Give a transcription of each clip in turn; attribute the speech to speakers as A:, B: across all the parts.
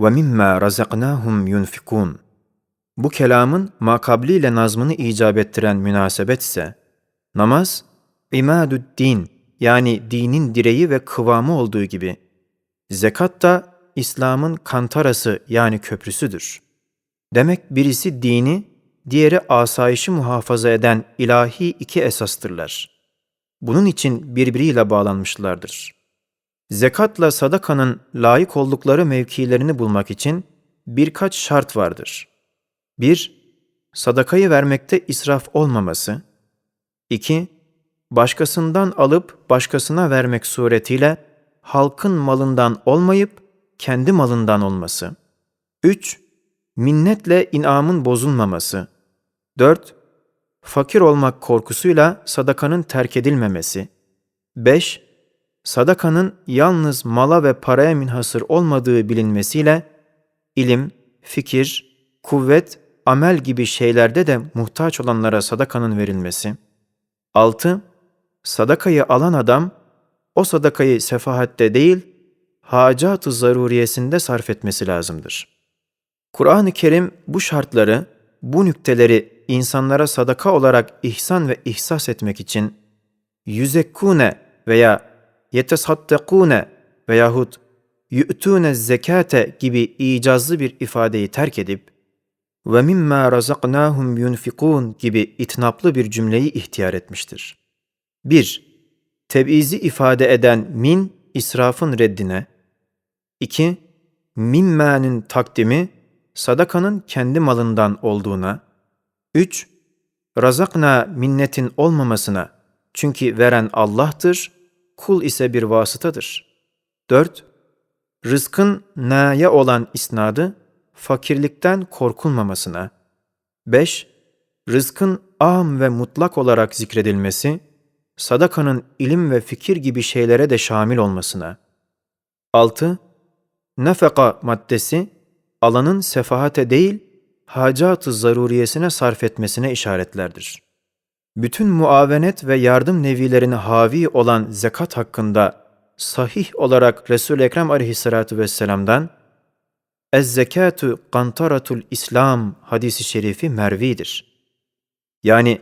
A: ve mimma razaknahum yunfikun. Bu kelamın makabliyle nazmını icap ettiren münasebet ise namaz imadü'd-din yani dinin direği ve kıvamı olduğu gibi zekat da İslam'ın kantarası yani köprüsüdür. Demek birisi dini, diğeri asayişi muhafaza eden ilahi iki esastırlar. Bunun için birbiriyle bağlanmışlardır.'' Zekatla sadakanın layık oldukları mevkilerini bulmak için birkaç şart vardır. 1. Sadakayı vermekte israf olmaması. 2. Başkasından alıp başkasına vermek suretiyle halkın malından olmayıp kendi malından olması. 3. Minnetle inamın bozulmaması. 4. Fakir olmak korkusuyla sadakanın terk edilmemesi. 5. Sadakanın yalnız mala ve paraya minhasır olmadığı bilinmesiyle ilim, fikir, kuvvet, amel gibi şeylerde de muhtaç olanlara sadakanın verilmesi. 6. Sadakayı alan adam o sadakayı sefahatte değil, hacat-ı zaruriyesinde sarf etmesi lazımdır. Kur'an-ı Kerim bu şartları, bu nükteleri insanlara sadaka olarak ihsan ve ihsas etmek için yüzekkune veya yetesaddakune veyahut yu'tune zekate gibi icazlı bir ifadeyi terk edip ve mimma razaknahum yunfikun gibi itnaplı bir cümleyi ihtiyar etmiştir. 1. Teb'izi ifade eden min israfın reddine. 2. Mimma'nın takdimi sadakanın kendi malından olduğuna. 3. Razakna minnetin olmamasına çünkü veren Allah'tır, kul ise bir vasıtadır. 4. Rızkın na'ya olan isnadı fakirlikten korkulmamasına. 5. Rızkın am ve mutlak olarak zikredilmesi, sadakanın ilim ve fikir gibi şeylere de şamil olmasına. 6. Nefeka maddesi, alanın sefahate değil, hacat-ı zaruriyesine sarf etmesine işaretlerdir. Bütün muavenet ve yardım nevilerine havi olan zekat hakkında sahih olarak Resul-i Ekrem aleyhissalatu vesselam'dan Ez-zekatu kantaratul İslam hadisi şerifi mervidir. Yani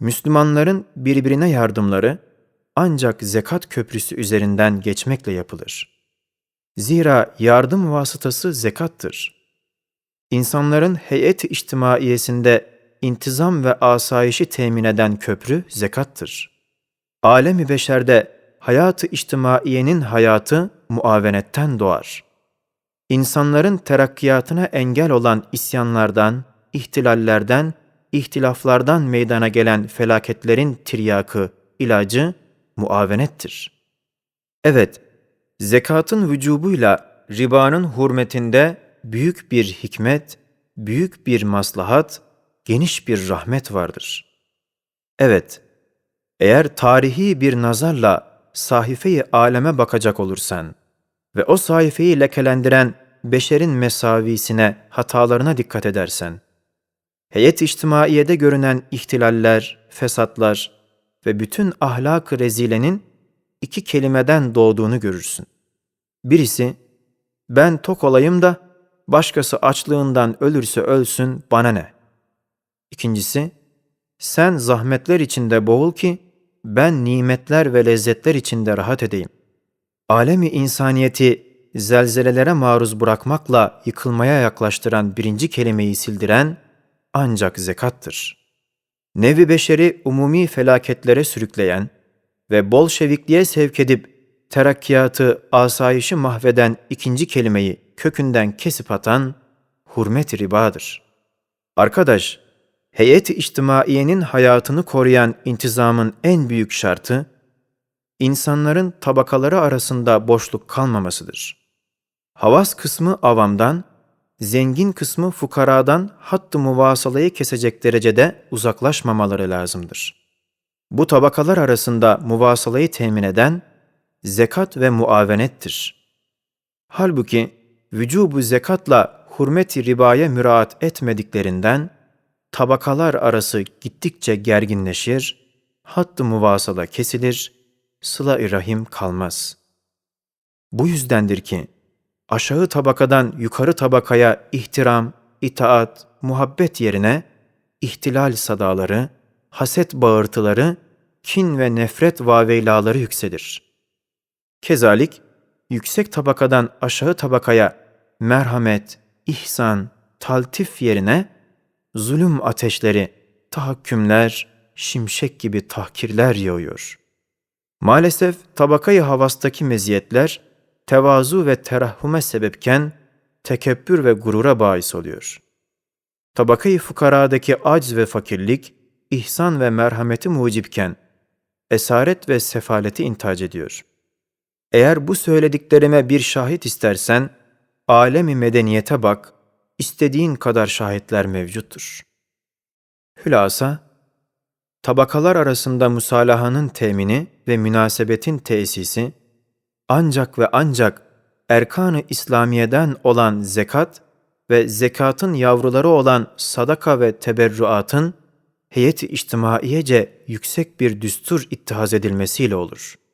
A: Müslümanların birbirine yardımları ancak zekat köprüsü üzerinden geçmekle yapılır. Zira yardım vasıtası zekattır. İnsanların heyet-i içtimaiyesinde intizam ve asayişi temin eden köprü zekattır. Alemi beşerde hayatı içtimaiyenin hayatı muavenetten doğar. İnsanların terakkiyatına engel olan isyanlardan, ihtilallerden, ihtilaflardan meydana gelen felaketlerin tiryakı, ilacı muavenettir. Evet, zekatın vücubuyla ribanın hurmetinde büyük bir hikmet, büyük bir maslahat, geniş bir rahmet vardır. Evet, eğer tarihi bir nazarla sahifeyi aleme bakacak olursan ve o sayfayı lekelendiren beşerin mesavisine, hatalarına dikkat edersen, heyet içtimaiyede görünen ihtilaller, fesatlar ve bütün ahlak-ı rezilenin iki kelimeden doğduğunu görürsün. Birisi, ben tok olayım da başkası açlığından ölürse ölsün bana ne? İkincisi, sen zahmetler içinde boğul ki ben nimetler ve lezzetler içinde rahat edeyim. Alemi insaniyeti zelzelelere maruz bırakmakla yıkılmaya yaklaştıran birinci kelimeyi sildiren ancak zekattır. Nevi beşeri umumi felaketlere sürükleyen ve bolşevikliğe sevk edip terakkiyatı, asayişi mahveden ikinci kelimeyi kökünden kesip atan hurmet ribadır. Arkadaş, heyet-i içtimaiyenin hayatını koruyan intizamın en büyük şartı, insanların tabakaları arasında boşluk kalmamasıdır. Havas kısmı avamdan, zengin kısmı fukaradan hattı muvasalayı kesecek derecede uzaklaşmamaları lazımdır. Bu tabakalar arasında muvasalayı temin eden zekat ve muavenettir. Halbuki vücubu zekatla hurmeti ribaya müraat etmediklerinden tabakalar arası gittikçe gerginleşir, hattı muvasala kesilir, sıla-i rahim kalmaz. Bu yüzdendir ki aşağı tabakadan yukarı tabakaya ihtiram, itaat, muhabbet yerine ihtilal sadaları, haset bağırtıları, kin ve nefret vaveylaları yükselir. Kezalik, yüksek tabakadan aşağı tabakaya merhamet, ihsan, taltif yerine zulüm ateşleri, tahakkümler, şimşek gibi tahkirler yağıyor. Maalesef tabakayı havastaki meziyetler tevazu ve terahhume sebepken tekebbür ve gurura bahis oluyor. Tabakayı fukaradaki acz ve fakirlik, ihsan ve merhameti mucipken esaret ve sefaleti intac ediyor. Eğer bu söylediklerime bir şahit istersen, alemi medeniyete bak, istediğin kadar şahitler mevcuttur. Hülasa, tabakalar arasında musalahanın temini ve münasebetin tesisi, ancak ve ancak erkan-ı İslamiye'den olan zekat ve zekatın yavruları olan sadaka ve teberruatın heyet-i içtimaiyece yüksek bir düstur ittihaz edilmesiyle olur.''